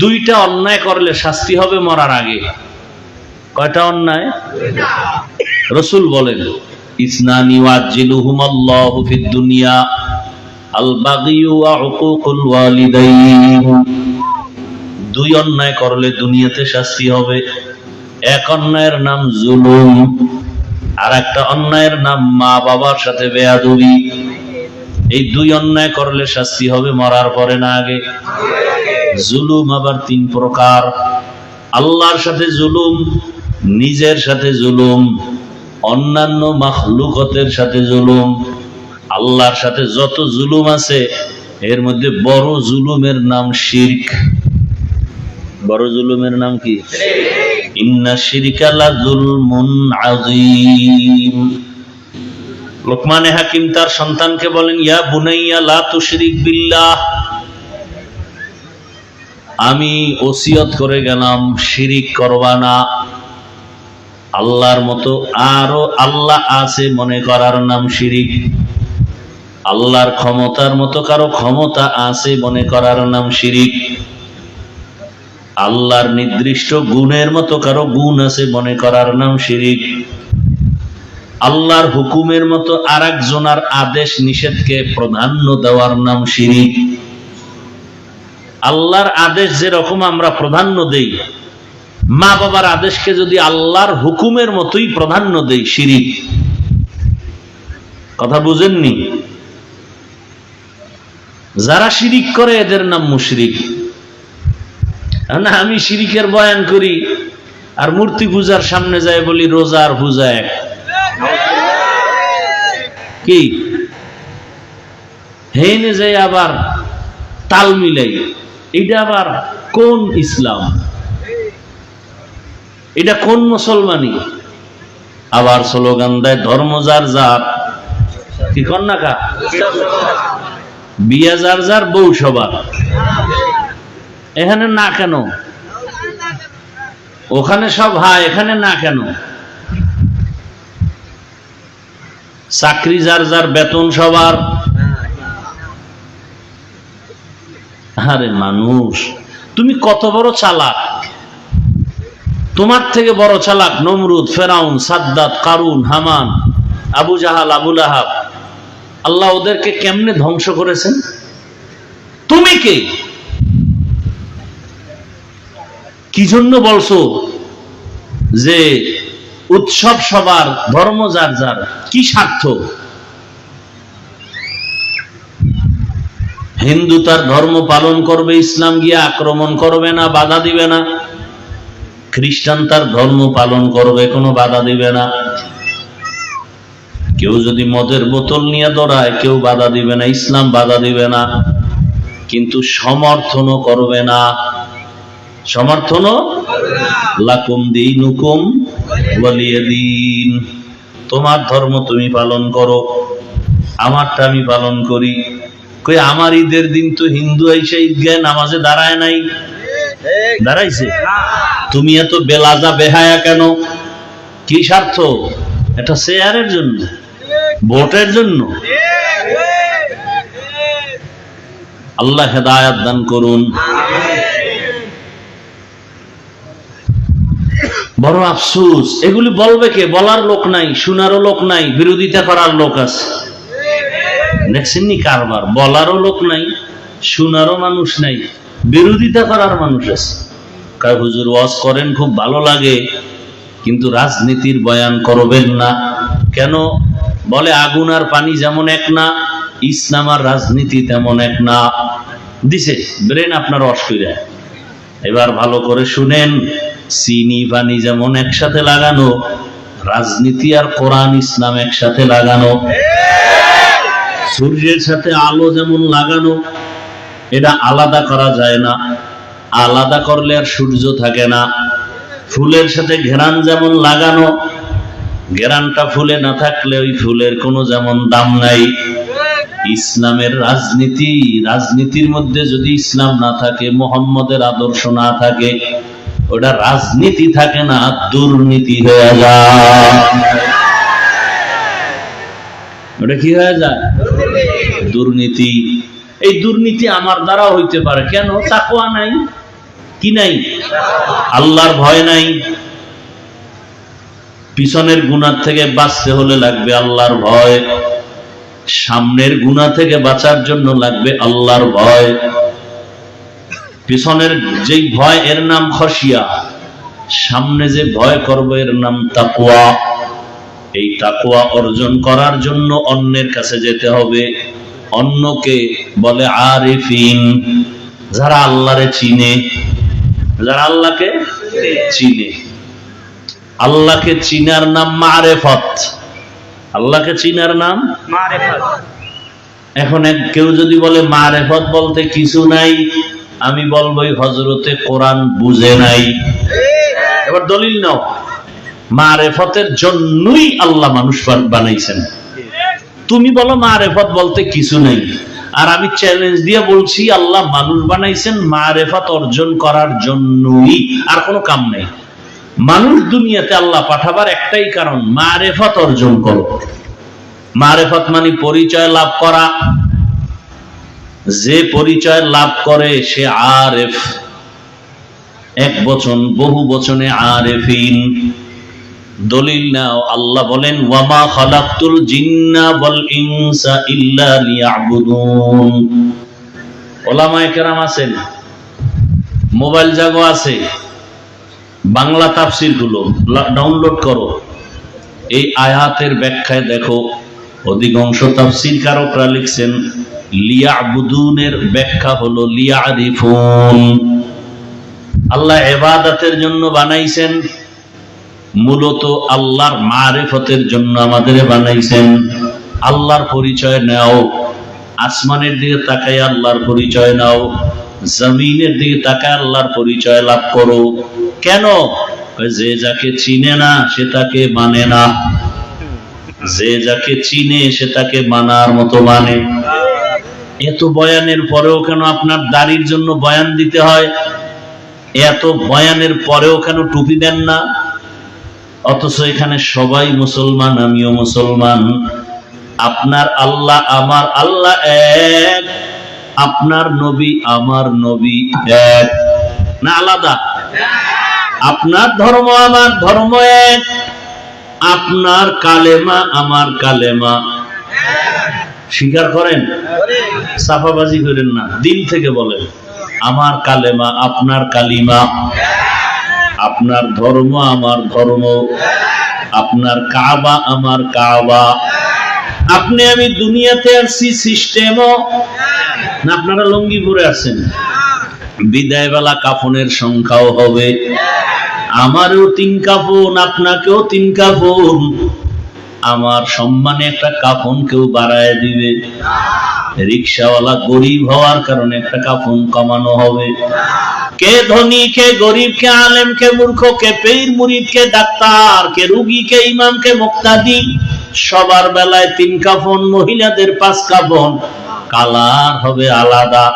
দুইটা অন্যায় করলে শাস্তি হবে মরার আগে। কয়টা অন্যায়? রসুল বলেন দুই অন্যায় করলে দুনিয়াতে শাস্তি হবে। এক অন্যায়ের নাম জুলুম, আর একটা অন্যায়ের নাম মা বাবার সাথে বেয়াদবি। এই দুই অন্যায় করলে শাস্তি হবে মরার পরে না আগে। জুলুম আবার তিন প্রকার। আল্লাহর সাথে জুলুম, নিজের সাথে জুলুম, অন্যান্য মাখলুকতের সাথে জুলুম। আল্লাহর সাথে যত জুলুম আছে, এর মধ্যে বড় জুলুমের নাম শিরক। বড় জুলুমের নাম কি? ইন্না শিরকা লা যুলমুন আযীম। লোকমানে হাকিম তার সন্তানকে বলেন, ইয়া বুনাইয়া, লা তুশরিক বিল্লাহ। আমি ওসিয়ত করে গেলাম, শিরিক করবা না। আল্লাহর মতো আরও আল্লাহ আছে মনে করার নাম শিরিক। আল্লাহর ক্ষমতার মতো কারও ক্ষমতা আছে মনে করার নাম শিরিক। আল্লাহর নির্দিষ্ট গুণের মতো কারও গুণ আছে মনে করার নাম শিরিক। আল্লাহর হুকুমের মতো আর একজনার আদেশ নিষেধকে প্রাধান্য দেওয়ার নাম শিরিক। আল্লাহর আদেশ যেরকম আমরা প্রাধান্য দেই, মা বাবার আদেশকে যদি আল্লাহর হুকুমের মতোই প্রাধান্য দেই, শিরিক। কথা বুঝেননি? যারা শিরিক করে, এদের নাম মুশরিক। না আমি শিরিকের বয়ান করি, আর মূর্তি পূজার সামনে যায় বলি, রোজা আর পূজা এক। কি? হেনে যাই আবার তাল মিলাই। এটা আবার কোন ইসলাম? এটা কোন মুসলমানি আবার স্লোগান দেয়, ধর্ম যার যার। কি কন্যা কা বিয়া যার যার, বউ সবার। এখানে না কেন? ওখানে সব হ্যাঁ এখানে না কেন? চাকরি যার যার, বেতন সবার। আরে মানুষ, তুমি কত বড় চালাক? তোমার থেকে বড় চালাক নমরুদ, ফেরাউন, সাদ্দাত, কারুন, হামান, আবু জাহাল আবুল আহাব আল্লাহ ওদেরকে কেমনে ধ্বংস করেছেন? তুমি কে? কি জন্য বলছো যে উৎসব সবার ধর্ম যার যার? কি স্বার্থ? হিন্দু তার ধর্ম পালন করবে, ইসলাম গিয়ে আক্রমণ করবে না, বাধা দিবে না। খ্রিস্টান তার ধর্ম পালন করবে, কোনো বাধা দিবে না। কেউ যদি মদের বোতল নিয়ে দৌড়ায়, কেউ বাধা দিবে না, ইসলাম বাধা দিবে না। কিন্তু সমর্থনও করবে না। সমর্থনও? লাকুম দিনুকুম বলিয়ে দিন তোমার ধর্ম তুমি পালন করো, আমারটা আমি পালন করি। কই, আমার ঈদের দিন তো হিন্দু আইসা ঈদগায় নামাজে দাঁড়ায় নাই। দাঁড়াইছে। তুমি এত বেলাজা বেহায়া কেন? কি স্বার্থ? এটা শেয়ারের জন্য, ভোটের জন্য? আল্লাহ হেদায়াত দান করুন। বড় আফসুস, এগুলি বলবে কে? বলার লোক নাই, শোনারও লোক নাই, বিরোধিতা করার লোক আছে। দেখছেননি কারবার? বলারও লোক নাই, শোনারও মানুষ নাই, বিরোধিতা করার মানুষ আছে। কার হুজুর, ওয়াজ করেন, খুব ভালো লাগে, কিন্তু রাজনীতির বয়ান করবেন না। কেন? বলে, আগুন আর পানি যেমন এক না, ইসলাম আর রাজনীতি তেমন এক না। দিছে, ব্রেন আপনার অসুবিধা এবার ভালো করে শুনেন, চিনি, পানি যেমন একসাথে লাগানো, রাজনীতি আর কোরআন, ইসলাম একসাথে লাগানো। সূর্যের সাথে আলো যেমন লাগানো, এটা আলাদা করা যায় না। আলাদা করলে আর সূর্য থাকে না। ফুলের সাথে ঘেরান যেমন লাগানো, ঘেরানটা ফুলে না থাকলে ওই ফুলের কোনো যেমন দাম নাই। ইসলামের রাজনীতি, রাজনীতির মধ্যে যদি ইসলাম না থাকে, মোহাম্মদের আদর্শ না থাকে, ওটা রাজনীতি থাকে না, দুর্নীতি হয়ে যায়। ওটা কি হয়ে যায়? দুর্নীতি। এই দুর্নীতি আমার দ্বারা হইতে পারে। কেন? তাকুয়া নাই। কি নাই? আল্লাহর ভয় নাই। পিছনের গুণার থেকে বাঁচতে হলে লাগবে আল্লাহর ভয়। সামনের গুণা থেকে বাঁচার জন্য লাগবে আল্লাহর ভয়। পিছনের যে ভয়, এর নাম খসিয়া। সামনে যে ভয় করব, এর নাম তাকুয়া এই তাকুয়া অর্জন করার জন্য অন্যের কাছে যেতে হবে। অন্যকে বলে আরিফিন। যারা আল্লাহরে চিনে যারা আল্লাহকে চিনে। আল্লাহকে চিনার নাম মারেফত। আল্লাহকে চিনার নাম মারেফত। এখন এক কেউ যদি বলে মারেফত বলতে কিছু নাই আমি বলব হজরতে কোরআন বুঝে নাই। এবার দলিল নাও। মারেফতের জন্যই আল্লাহ মানুষ বানাইছেন। তুমি বলো মারেফত বলতে কিছু নেই। আর আমি চ্যালেঞ্জ দিয়ে বলছি, আল্লাহ মানুষ বানাইছেন মারেফত অর্জন করার জন্যই। আর কোনো কাম নেই। মানুষ দুনিয়াতে আল্লাহ পাঠাবার একটাই কারণ, মারেফত অর্জন করো। মারেফত মানে পরিচয় লাভ করা। যে পরিচয় লাভ করে, সে আরেফ। এক বচন, বহু বচনে আরেফিন। দলিল নাও। আল্লাহ বলেন, ওয়ামা খালাকতুল জিন্না ওয়াল ইনসা ইল্লা লিয়াবুদুন। ওলামায়ে কেরাম আছেন, মোবাইল জাগো আছে, বাংলা তাফসিরগুলো ডাউনলোড করো। এই আয়াতের ব্যাখ্যায় দেখো, অধিকাংশ তাফসির কারকরা লিখছেন, লিয়াবুদুনের ব্যাখ্যা হলো লিয়ারিফুন। আল্লাহ এবাদাতের জন্য বানাইছেন মূলত আল্লাহর মারেফতের জন্য আমাদের বানাইছেন। আল্লাহর পরিচয় নাও, আসমানের দিকে তাকায় আল্লাহর পরিচয় নাও, জমিনের দিকে তাকায় আল্লাহর পরিচয় লাভ করো। কেন? যে যাকে চিনে না, সে তাকে মানে না। যে যাকে চিনে, সে তাকে মানার মতো মানে। এত বয়ানের পরেও কেন আপনার দাড়ির জন্য বয়ান দিতে হয়? এত বয়ানের পরেও কেন টুপি দেন না? অথচ এখানে সবাই মুসলমান, আমিও মুসলমান। আপনার আল্লাহ আমার আল্লাহ এক, আপনার নবী আমার নবী এক। না আলাদা? আপনার ধর্ম আমার ধর্ম এক, আপনার কালেমা আমার কালেমা। স্বীকার করেন? সাফাবাজি করেন না দিন থেকে বলেন। আমার কালেমা, আপনার কালিমা। আপনার ধর্ম আমার ধর্ম। আপনার কাবা আমার কাবা। আপনি আমি দুনিয়াতে আসছি সিস্টেমও। না, আপনারা লঙ্গি পরে আছেন। বিদায় বেলা কাফনের সংখ্যাও হবে। আমারও তিন কাফন, আপনাকেও তিন কাফন। আমার সম্মানে একটা কাফন কেউ বাড়ায় দিবে। রিক্সাওয়ালা গরিব হওয়ার কারণে টাকা ফোন কমানো হবে। কে ধনী, কে গরিব, কে আলেম, কে মূর্খ, কে পীর, মুরিদ, কে ডাক্তার, কে রুগী, কে ইমাম, কে মুক্তাদি, সবার বেলায় তিন কাফন মহিলাদের পাঁচ কাফন কালার হবে আলাদা।